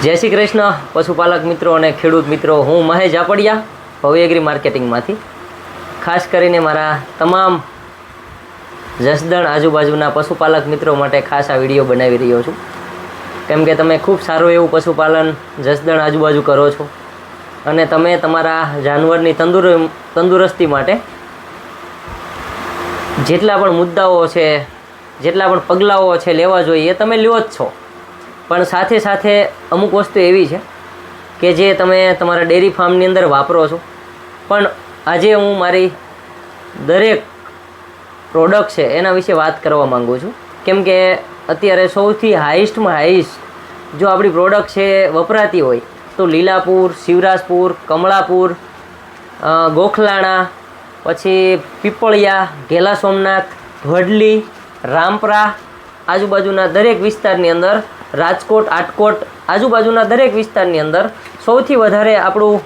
જય શ્રી કૃષ્ણ, પશુપાલક મિત્રો અને ખેડૂત મિત્રો, હું મહેશ જાપડિયા ભવ્ય એગ્રી માર્કેટિંગમાંથી ખાસ કરીને મારા તમામ જસદણ આજુબાજુના પશુપાલક મિત્રો માટે ખાસ આ વીડિયો બનાવી રહ્યો છું. કેમ કે તમે ખૂબ સારું એવું પશુપાલન જસદણ આજુબાજુ કરો છો અને તમે તમારા જાનવરની તંદુર, તંદુરસ્તી માટે જેટલા પણ મુદ્દાઓ છે, જેટલા પણ પગલાઓ છે લેવા જોઈએ તમે લ્યો જ છો. પણ સાથે સાથે અમુક વસ્તુ એવી છે કે જે તમે તમારા ડેરી ફાર્મની અંદર વાપરો છો. પણ આજે હું મારી દરેક પ્રોડક્ટ છે એના વિશે વાત કરવા માંગુ છું. કેમ કે અત્યારે સૌથી હાઈસ્ટમાં હાઈસ્ટ જો આપણી પ્રોડક્ટ છે વપરાતી હોય, તો લીલાપુર, શિવરાજપુર, કમળાપુર ગોખલાણા, પછી પીપળિયા, ઘેલા સોમનાથ વડલી રામપરા આજુબાજુના દરેક વિસ્તારની અંદર રાજકોટ, આટકોટ, આજુબાજુના દરેક વિસ્તારની અંદર સૌથી વધારે આપણું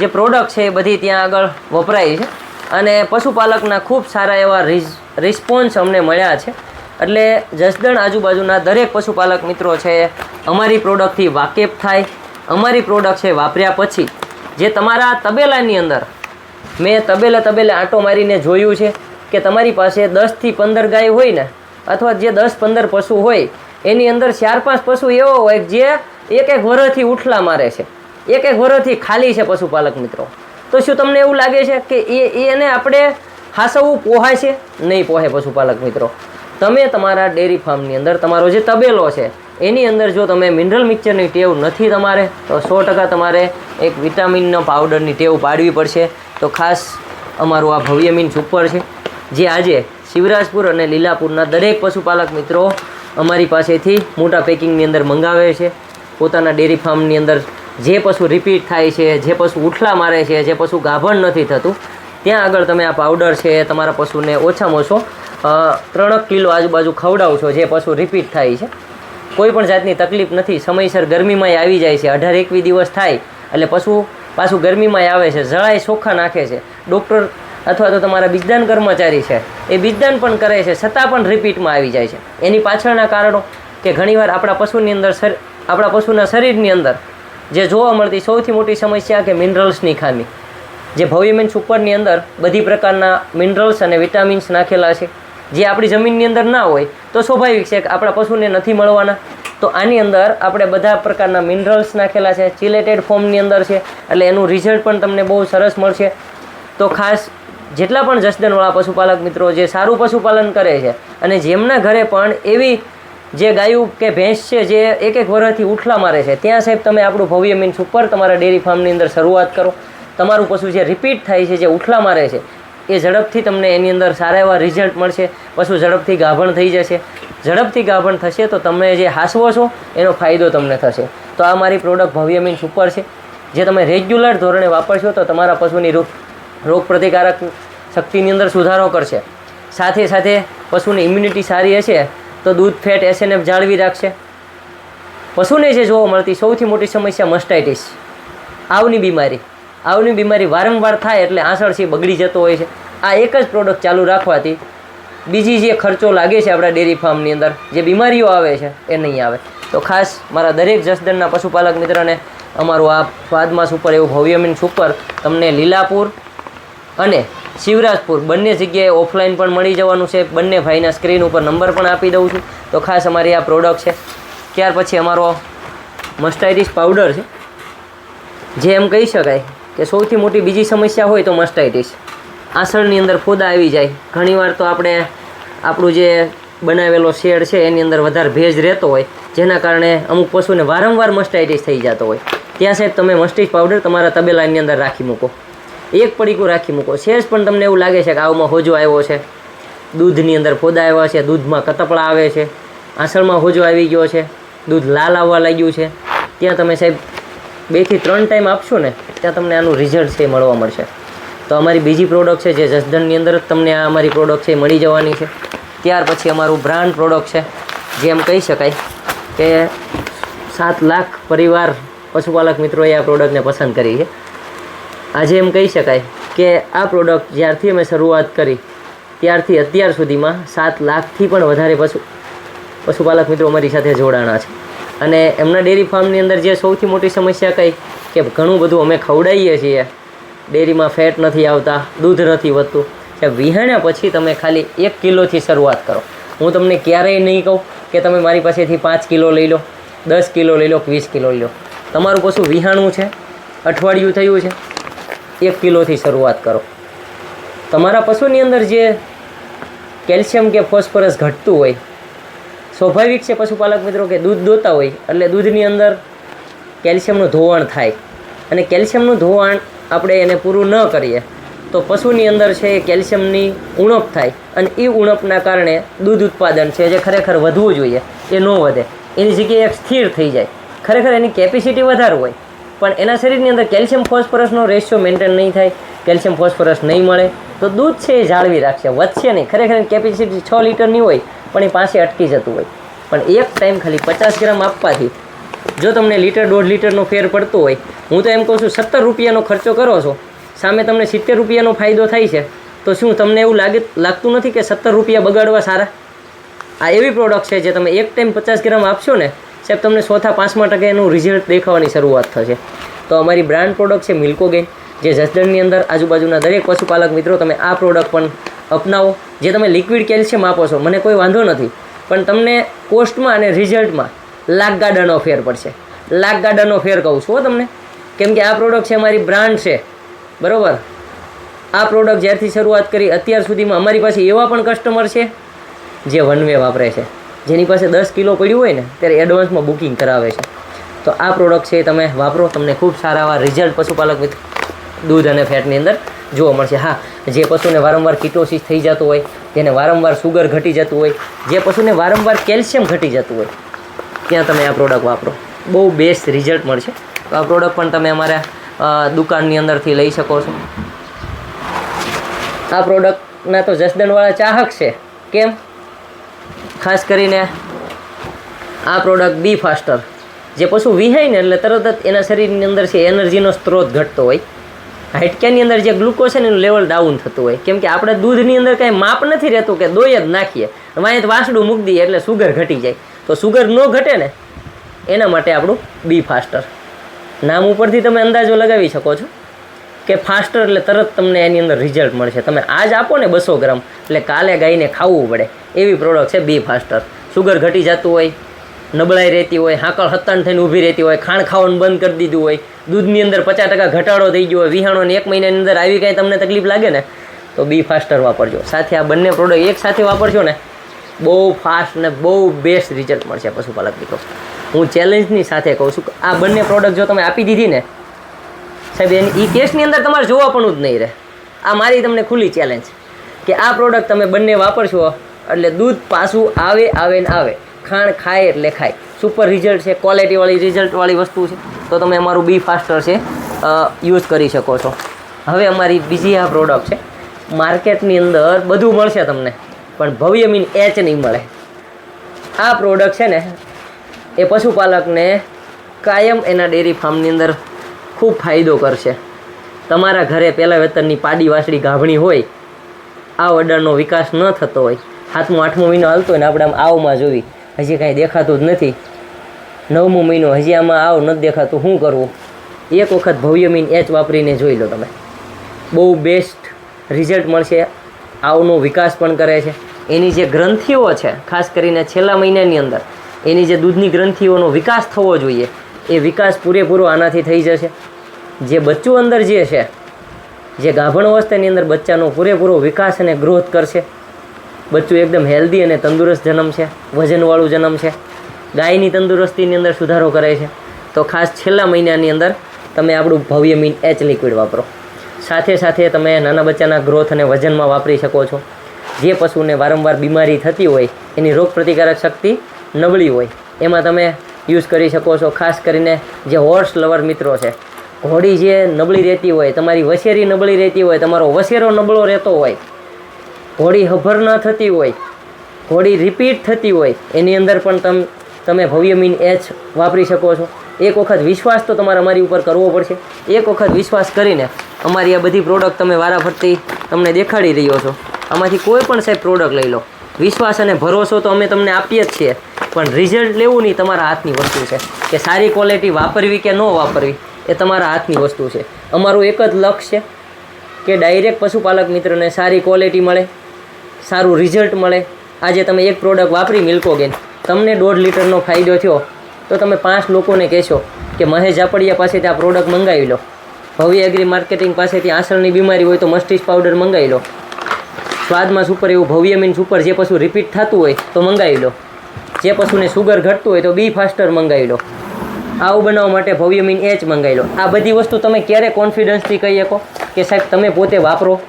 જે પ્રોડક્ટ છે એ બધી ત્યાં આગળ વપરાય છે. અને પશુપાલકના ખૂબ સારા એવા રિસ રિસ્પોન્સ અમને મળ્યા છે. એટલે જસદણ આજુબાજુના દરેક પશુપાલક મિત્રો છે, અમારી પ્રોડક્ટથી વાકેફ થાય. અમારી પ્રોડક્ટ છે વાપર્યા પછી જે તમારા તબેલાની અંદર મેં તબેલે તબેલે આંટો મારીને જોયું છે કે તમારી પાસે દસથી પંદર ગાય હોય ને અથવા જે દસ પંદર પશુ હોય, એની અંદર ચાર પાંચ પશુ એવો હોય જે એક એક વરસથી ઉઠલા મારે છે. એક એક વરસથી ખાલી છે પશુપાલક મિત્રો. તો શું તમને એવું લાગે છે કે એ એને આપણે હાસવવું પોહાય છે? નહીં પોહે પશુપાલક મિત્રો. તમે તમારા ડેરી ફાર્મની અંદર, તમારો જે તબેલો છે, એની અંદર જો તમે મિનરલ મિક્સચરની ટેવ નથી તમારે, તો સો ટકા તમારે એક વિટામિનનો પાવડરની ટેવ પાડવી પડશે. તો ખાસ અમારું આ ભવ્યમીન સુપર છે. જે આજે શિવરાજપુર અને લીલાપુરના દરેક પશુપાલક મિત્રો અમારી પાસેથી મોટા પેકિંગની અંદર મંગાવે છે. પોતાના ડેરી ફાર્મની અંદર જે પશુ રિપીટ થાય છે, જે પશુ ઉઠલા મારે છે, જે પશુ ગાભણ નથી થતું, ત્યાં આગળ તમે આ પાવડર છે, તમારા પશુને ઓછામાં ઓછો ત્રણક કિલો આજુબાજુ ખવડાવશો, જે પશુ રિપીટ થાય છે. કોઈ પણ જાતની તકલીફ નથી. સમયસર ગરમીમાંય આવી જાય છે. અઢાર એકવી દિવસ થાય, એટલે પશુ પાછું ગરમીમાંય આવે છે. જળાય ચોખ્ખા નાખે છે. ડૉક્ટર અથવા તો તમારા બીજદાન કર્મચારી છે, એ બીજદાન પણ કરે છે, છતાં પણ રિપીટમાં આવી જાય છે. એની પાછળના કારણો કે ઘણીવાર આપણા પશુની અંદર આપણા પશુના શરીરની અંદર જે જોવા મળતી સૌથી મોટી સમસ્યા કે મિનરલ્સની ખામી. જે ભવ્યમેન સુપરની અંદર બધી પ્રકારના મિનરલ્સ અને વિટામિન્સ નાખેલા છે. જે આપણી જમીનની અંદર ના હોય, તો સ્વાભાવિક છે કે આપણા પશુને નથી મળવાના. તો આની અંદર આપણે બધા પ્રકારના મિનરલ્સ નાખેલા છે ચિલેટેડ ફોર્મની અંદર છે, એટલે એનું રિઝલ્ટ પણ તમને બહુ સરસ મળશે. તો ખાસ જેટલા પણ જસદનવાળા પશુપાલક મિત્રો જે સારું પશુપાલન કરે છે અને જેમના ઘરે પણ એવી જે ગાયું કે ભેંસ છે જે એક એક વર્ષથી ઉઠલા મારે છે, ત્યાં સાહેબ તમે આપણું ભવ્ય મીન્સ ઉપર તમારા ડેરી ફાર્મની અંદર શરૂઆત કરો. તમારું પશુ જે રિપીટ થાય છે, જે ઉઠલા મારે છે, એ ઝડપથી તમને એની અંદર સારા એવા રિઝલ્ટ મળશે. પશુ ઝડપથી ગાભણ થઈ જશે. ઝડપથી ગાભણ થશે તો તમે જે હાસવો છો, એનો ફાયદો તમને થશે. તો આ મારી પ્રોડક્ટ ભવ્ય મીન્સ ઉપર છે. જે તમે રેગ્યુલર ધોરણે વાપરશો તો તમારા પશુની રોગ રોગ પ્રતિકારક શક્તિની અંદર સુધારો કરશે. સાથે સાથે પશુની ઇમ્યુનિટી સારી હશે તો દૂધ, ફેટ એસએનએફ જાળવી રાખશે. પશુને જે જોવા મળતી સૌથી મોટી સમસ્યા મસ્ટાઇટિસ આવની બીમારી. આવની બીમારી વારંવાર થાય એટલે આંસળ છે બગડી જતો હોય છે. આ એક જ પ્રોડક્ટ ચાલુ રાખવાથી બીજી જે ખર્ચો લાગે છે આપણા ડેરી ફાર્મની અંદર, જે બીમારીઓ આવે છે, એ નહીં આવે. તો ખાસ મારા દરેક જસદણના પશુપાલક મિત્રને અમારું આ સ્વાદમાં સુપર એવું ભવ્યમીન સુપર તમને લીલાપુર અને શિવરાજપુર બંને જગ્યાએ ઓફલાઈન પણ મળી જવાનું છે. બંને ભાઈના સ્ક્રીન ઉપર નંબર પણ આપી દઉં છું. તો ખાસ અમારી આ પ્રોડક્ટ છે. ત્યાર પછી અમારો મસ્ટાઇટિસ પાવડર છે. જે એમ કહી શકાય કે સૌથી મોટી બીજી સમસ્યા હોય તો મસ્ટાઇટિસ આસળની અંદર ફોદા આવી જાય. ઘણીવાર તો આપણે આપણું જે બનાવેલો શેડ છે એની અંદર વધારે ભેજ રહેતો હોય, જેના કારણે અમુક પશુને વારંવાર મસ્ટાઇટિસ થઈ જતો હોય. ત્યાં સાહેબ તમે મસ્ટિસ પાવડર તમારા તબેલાની અંદર રાખી મૂકો. એક પડીકું રાખી મૂકો. સહેજ પણ તમને એવું લાગે છે કે આવમાં હોજો આવ્યો છે. દૂધની અંદર ફોદા આવ્યા છે, દૂધમાં કતપડા આવે છે. આસળમાં હોજો આવી ગયો છે. દૂધ લાલ આવવા લાગ્યું છે. ત્યાં તમે સાહેબ બેથી ત્રણ ટાઈમ આપશો ને, ત્યાં તમને આનું રિઝલ્ટ છે એ મળવા મળશે. તો અમારી બીજી પ્રોડક્ટ છે જે જસદણની અંદર જ તમને આ અમારી પ્રોડક્ટ છે એ મળી જવાની છે. ત્યાર પછી અમારું બ્રાન્ડ પ્રોડક્ટ છે જે એમ કહી શકાય કે સાત લાખ પરિવાર પશુપાલક મિત્રોએ આ પ્રોડક્ટને પસંદ કરી છે. આજે એમ કહી શકાય કે આ પ્રોડક્ટ જ્યારથી અમે શરૂઆત કરી, ત્યારથી અત્યાર સુધીમાં સાત લાખથી પણ વધારે પશુ, પશુપાલક મિત્રો અમારી સાથે જોડાણા છે. અને એમના ડેરી ફાર્મની અંદર જે સૌથી મોટી સમસ્યા કઈ, કે ઘણું બધું અમે ખવડાવીએ છીએ. ડેરીમાં ફેટ નથી આવતા, દૂધ નથી વધતું. કે વિહાણ્યા પછી તમે ખાલી એક કિલોથી શરૂઆત કરો. હું તમને ક્યારેય નહીં કહું કે તમે મારી પાસેથી પાંચ કિલો લઈ લો, દસ કિલો લઈ લો વીસ કિલો લઈ લો. તમારું પશુ વિહાણું છે, અઠવાડિયું થયું છે. એક કિલોથી શરૂઆત કરો. તમારા પશુની અંદર જે કેલ્શિયમ કે ફોસ્ફરસ ઘટતું હોય, સ્વાભાવિક છે પશુપાલક મિત્રો કે દૂધ દોતા હોય, એટલે દૂધની અંદર કેલ્શિયમનું ધોવાણ થાય. અને કેલ્શિયમનું ધોવાણ આપણે એને પૂરું ન કરીએ, તો પશુની અંદર છે એ કેલ્શિયમની ઉણપ થાય. અને એ ઉણપના કારણે દૂધ ઉત્પાદન છે જે ખરેખર વધવું જોઈએ, એ ન વધે. એની જગ્યાએ એક સ્થિર થઈ જાય. ખરેખર એની કેપેસિટી વધારે હોય. પણ એના શરીરની અંદર કેલ્શિયમ ફોસ્ફરસનો રેશિયો મેન્ટેન નહીં થાય, કેલ્શિયમ ફોસ્ફરસ નહીં મળે. તો દૂધ છે એ જાળવી રાખશે. વધશે નહીં. ખરેખર કેપેસિટી છ લીટરની હોય, પણ એ પાસે અટકી જતું હોય. પણ એક ટાઈમ ખાલી પચાસ ગ્રામ આપવાથી, જો તમને લીટર દોઢ લીટરનો ફેર પડતો હોય, હું તો એમ કહું છું, સત્તર રૂપિયાનો ખર્ચો કરો છો. સામે તમને સિત્તેર રૂપિયાનો ફાયદો થાય છે. તો શું તમને એવું લાગે, લાગતું નથી કે સત્તર રૂપિયા બગાડવા સારા? આ એવી પ્રોડક્ટ છે જે તમે એક ટાઈમ પચાસ ગ્રામ આપશો ને સાહેબ, તમને ચોથા પાંચમા ટકે એનું રિઝલ્ટ દેખાવાની શરૂઆત થશે. તો અમારી બ્રાન્ડ પ્રોડક્ટ છે મિલ્કો ગેન જે જસદણની અંદર આજુબાજુના દરેક પશુપાલક મિત્રો તમે આ પ્રોડક્ટ પણ અપનાવો. જે તમે લિક્વિડ કેલ્શિયમ આપો છો, મને કોઈ વાંધો નથી, પણ તમને કોસ્ટમાં અને રિઝલ્ટમાં લાખ ગાડાનો ફેર પડશે. લાખ ગાડાનો ફેર કહું છું હો તમને. કેમ કે આ પ્રોડક્ટ છે અમારી બ્રાન્ડ છે. બરાબર? આ પ્રોડક્ટ જ્યારથી શરૂઆત કરી અત્યાર સુધીમાં અમારી પાસે એવા પણ કસ્ટમર છે, જે વન વે વાપરે છે. જેની પાસે દસ કિલો પડ્યું હોય ને, ત્યારે એડવાન્સમાં બુકિંગ કરાવે છે. તો આ પ્રોડક્ટ છે તમે વાપરો, તમને ખૂબ સારા એવા રિઝલ્ટ પશુપાલક દૂધ અને ફેટની અંદર જોવા મળશે. હા, જે પશુને વારંવાર કિટોસિસ થઈ જતું હોય, જેને વારંવાર સુગર ઘટી જતું હોય, જે પશુને વારંવાર કેલ્શિયમ ઘટી જતું હોય, ત્યાં તમે આ પ્રોડક્ટ વાપરો. બહુ બેસ્ટ રિઝલ્ટ મળશે. તો આ પ્રોડક્ટ પણ તમે અમારા દુકાનની અંદરથી લઈ શકો છો. આ પ્રોડક્ટના તો જસદણવાળા ચાહક છે. કેમ? ખાસ કરીને આ પ્રોડક્ટ બી ફાસ્ટર જે પશુ વિહાય ને એટલે તરત જ એના શરીરની અંદર છે એનર્જીનો સ્ત્રોત ઘટતો હોય. હાઇટક્યાની અંદર જે ગ્લુકોઝ છે એનું લેવલ ડાઉન થતું હોય. કેમ કે આપણે દૂધની અંદર કાંઈ માપ નથી રહેતું કે દોય જ નાખીએ. વાંય વાસડું મૂકી દઈએ એટલે સુગર ઘટી જાય. તો સુગર ન ઘટે ને એના માટે આપણું બી ફાસ્ટર નામ ઉપરથી તમે અંદાજો લગાવી શકો છો. કે ફાસ્ટર એટલે તરત તમને એની અંદર રિઝલ્ટ મળશે. તમે આજ આપો ને બસો ગ્રામ, એટલે કાલે ગાયને ખાવું પડે. એવી પ્રોડક્ટ છે બી ફાસ્ટર સુગર ઘટી જતું હોય, નબળાઈ રહેતી હોય, હાકળ હતાણ થઈને ઊભી રહેતી હોય ખાણ ખાવાનું બંધ કરી દીધું હોય, દૂધની અંદર પચાસ ટકા ઘટાડો થઈ ગયો હોય, વિહાણોને એક મહિનાની અંદર આવી કાંઈ તમને તકલીફ લાગે ને, તો બી ફાસ્ટર વાપરજો. સાથે આ બંને પ્રોડક્ટ એક સાથે વાપરશો ને, બહુ ફાસ્ટ ને બહુ બેસ્ટ રિઝલ્ટ મળશે પશુપાલક મિત્રો. હું ચેલેન્જની સાથે કહું છું આ બંને પ્રોડક્ટ જો તમે આપી દીધી ને સાહેબ, એની એ કેસની અંદર તમારે જોવા પણ જ નહીં રહે. આ મારી તમને ખુલ્લી ચેલેન્જ કે આ પ્રોડક્ટ તમે બંને વાપરશો, એટલે દૂધ પાછું આવે આવે ને આવે. ખાણ ખાય એટલે ખાય. સુપર રિઝલ્ટ છે ક્વોલિટીવાળી રિઝલ્ટવાળી વસ્તુ છે. તો તમે અમારું બી ફાસ્ટર છે યુઝ કરી શકો છો. હવે અમારી બીજી આ પ્રોડક્ટ છે. માર્કેટની અંદર બધું મળશે તમને, પણ ભવ્ય મીન એચ નહીં મળે. આ પ્રોડક્ટ છે ને, એ પશુપાલકને કાયમ એના ડેરી ફાર્મની અંદર ખૂબ ફાયદો કરશે. તમારા ઘરે પહેલાં વેતનની પાડી વાસળી ગાભણી હોય, આ ઓર્ડરનો વિકાસ ન થતો હોય. સાતમો આઠમો મહિનો હાલતો હોય ને આપણે આમ આવમાં જોવી. હજી કાંઈ દેખાતું જ નથી. નવમો મહિનો, હજી આમાં આવ નથી દેખાતું, શું કરવું? એક વખત ભવ્ય મીન એચ વાપરીને જોઈ લો તમે. બહુ બેસ્ટ રિઝલ્ટ મળશે. આવનો વિકાસ પણ કરે છે. એની જે ગ્રંથિઓ છે, ખાસ કરીને છેલ્લા મહિનાની અંદર, એની જે દૂધની ગ્રંથિઓનો વિકાસ થવો જોઈએ. એ વિકાસ પૂરેપૂરો આનાથી થઈ જશે. જે બચ્ચું અંદર જે છે, જે ગાભણ અવસ્થાની અંદર બચ્ચાનો પૂરેપૂરો વિકાસ અને ગ્રોથ કરશે. બચ્ચું એકદમ હેલ્ધી અને તંદુરસ્ત જન્મ છે, વજનવાળું જન્મ છે, ગાયની તંદુરસ્તીની અંદર સુધારો કરે છે. તો ખાસ છેલ્લા મહિનાની અંદર તમે આપણું ભવ્ય મીન એચ લિક્વિડ વાપરો. સાથે સાથે તમે નાના બચ્ચાના ગ્રોથ અને વજનમાં વાપરી શકો છો. જે પશુને વારંવાર બીમારી થતી હોય, એની રોગ પ્રતિકારક શક્તિ નબળી હોય, એમાં તમે યુઝ કરી શકો છો, ખાસ કરીને જે હોર્સ લવર મિત્રો છે. ઘોડી જે નબળી રહેતી હોય, તમારી વસેરી નબળી રહેતી હોય, તમારો વસેરો નબળો રહેતો હોય, ઘોડી હભર ન થતી હોય, ઘોડી રિપીટ થતી હોય, એની અંદર પણ તમ, તમે ભવ્ય મીન એચ વાપરી શકો છો. એક વખત વિશ્વાસ તો તમારે અમારી ઉપર કરવો પડશે. એક વખત વિશ્વાસ કરીને અમારી આ બધી પ્રોડક્ટ તમે વારાફરતી તમને દેખાડી રહ્યો છો. આમાંથી કોઈ પણ સાહેબ પ્રોડક્ટ લઈ લો. વિશ્વાસ અને ભરોસો તો અમે તમને આપીએ જ છીએ. પણ રિઝલ્ટ લેવું નહીં તમારા હાથની વસ્તુ છે. કે સારી ક્વોલિટી વાપરવી કે ન વાપરવી, એ તમારા હાથની વસ્તુ છે. અમારું એક જ લક્ષ્ય છે કે ડાયરેક્ટ પશુપાલક મિત્રને સારી ક્વોલિટી મળે, સારું રિઝલ્ટ મળે. આજે તમે એક પ્રોડક્ટ વાપરી મિલ્કોગેન તમને દોઢ લીટરનો ફાયદો થયો, તો તમે પાંચ લોકોને કહેશો કે મહેશ ઝાપડિયા પાસેથી આ પ્રોડક્ટ મંગાવી લો. ભવ્ય એગ્રી માર્કેટિંગ પાસેથી આસળની બીમારી હોય તો મસ્ટિસ પાવડર મંગાવી લો. સ્વાદમાં સુપર એવું ભવ્ય મીન સુપર જે પશુ રિપીટ થતું હોય તો મંગાવી લો. જે પશુને સુગર ઘટતું હોય તો બી ફાસ્ટર મંગાવી લો. આવું બનાવવા માટે ભવ્ય મીન એચ મંગાવી લો. આ બધી વસ્તુ તમે ક્યારે કોન્ફિડન્સથી કહી શકો? કે સાહેબ, તમે પોતે વાપરો.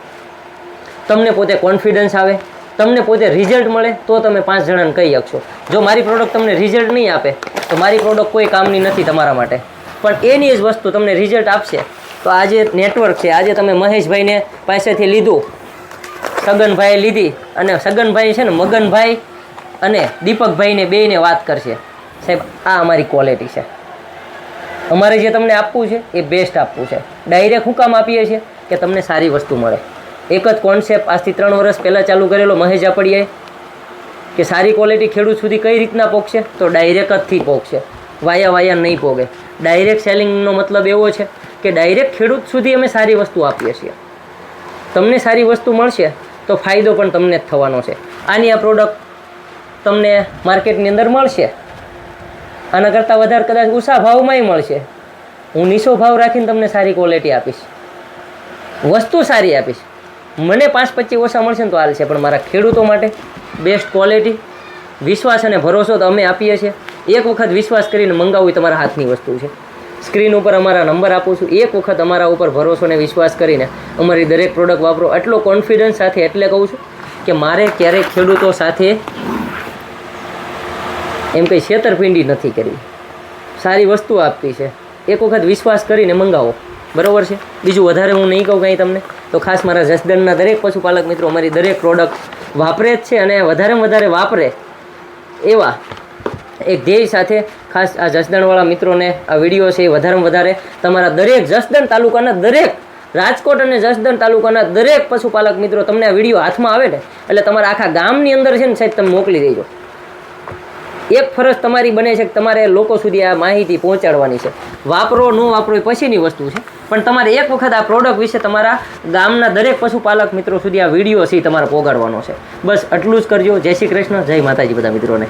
તમને પોતે કોન્ફિડન્સ આવે. તમને પોતે રિઝલ્ટ મળે તો તમે પાંચ જણાને કહી શકશો. જો મારી પ્રોડક્ટ તમને રિઝલ્ટ નહીં આપે, તો મારી પ્રોડક્ટ કોઈ કામની નથી તમારા માટે. પણ એની જ વસ્તુ તમને રિઝલ્ટ આપશે. તો આજે નેટવર્ક છે, આજે તમે મહેશભાઈને પાસેથી લીધું, સગનભાઈએ લીધી અને સગનભાઈ છે ને મગનભાઈ અને દીપકભાઈને બેયને વાત કરશે. સાહેબ, આ અમારી ક્વોલિટી છે. અમારે જે તમને આપવું છે, એ બેસ્ટ આપવું છે. ડાયરેક્ટ હું કામ આપીએ છીએ કે તમને સારી વસ્તુ મળે. એક જ કોન્સેપ્ટ આજથી ત્રણ વર્ષ પહેલાં ચાલુ કરેલો મહેશ જાપડિયાએ કે સારી ક્વોલિટી ખેડૂત સુધી કઈ રીતના પહોંચશે તો ડાયરેક્ટ જથી પહોંચશે વાયા વાયા નહીં પોગે. ડાયરેક્ટ સેલિંગનો મતલબ એવો છે કે ડાયરેક્ટ ખેડૂત સુધી અમે સારી વસ્તુ આપીએ છીએ. તમને સારી વસ્તુ મળશે, તો ફાયદો પણ તમને જ થવાનો છે. આની આ પ્રોડક્ટ તમને માર્કેટની અંદર મળશે. આના કરતાં વધારે કદાચ ઓછા ભાવમાંય મળશે. હું નીચો ભાવ રાખીને તમને સારી ક્વોલિટી આપીશ. વસ્તુ સારી આપીશ. મને પાંચ પચીસ ઓછા મળશે ને તો હાલ છે, પણ મારા ખેડૂતો માટે બેસ્ટ ક્વોલિટી વિશ્વાસ અને ભરોસો તો અમે આપીએ છીએ. એક વખત વિશ્વાસ કરીને મંગાવવું તમારા હાથની વસ્તુ છે. સ્ક્રીન ઉપર અમારા નંબર આપું છું. એક વખત અમારા ઉપર ભરોસો અને વિશ્વાસ કરીને અમારી દરેક પ્રોડક્ટ વાપરો. એટલો કોન્ફિડન્સ સાથે એટલે કહું છું કે મારે ક્યારેય ખેડૂતો સાથે એમ કંઈ છેતરપિંડી નથી કરવી સારી વસ્તુ આપતી છે. એક વખત વિશ્વાસ કરીને મંગાવો. બરાબર છે? બીજું વધારે હું નહીં કહું કંઈ તમને. તો ખાસ મારા જસદણના દરેક પશુપાલક મિત્રો અમારી દરેક પ્રોડક્ટ વાપરે જ છે અને વધારેમાં વધારે વાપરે. એવા એક ધ્યેય સાથે ખાસ આ જસદણવાળા મિત્રોને આ વીડિયો છે એ વધારેમાં વધારે તમારા દરેક જસદણ તાલુકાના દરેક રાજકોટ અને જસદણ તાલુકાના દરેક પશુપાલક મિત્રો તમને આ વીડિયો હાથમાં આવે ને, એટલે તમારા આખા ગામની અંદર છે ને સાહેબ તમે મોકલી દેજો. એક ફરજ તમારી બને છે કે તમારે લોકો સુધી આ માહિતી પહોંચાડવાની છે. વાપરો, ન વાપરો એ પછીની વસ્તુ છે. પણ તમારે એક વખત આ પ્રોડક્ટ વિશે તમારા ગામના દરેક પશુપાલક મિત્રો સુધી આ વીડિયો છે તમારે પોગાડવાનો છે. બસ આટલું જ કરજો. જય શ્રી કૃષ્ણ. જય માતાજી બધા મિત્રોને.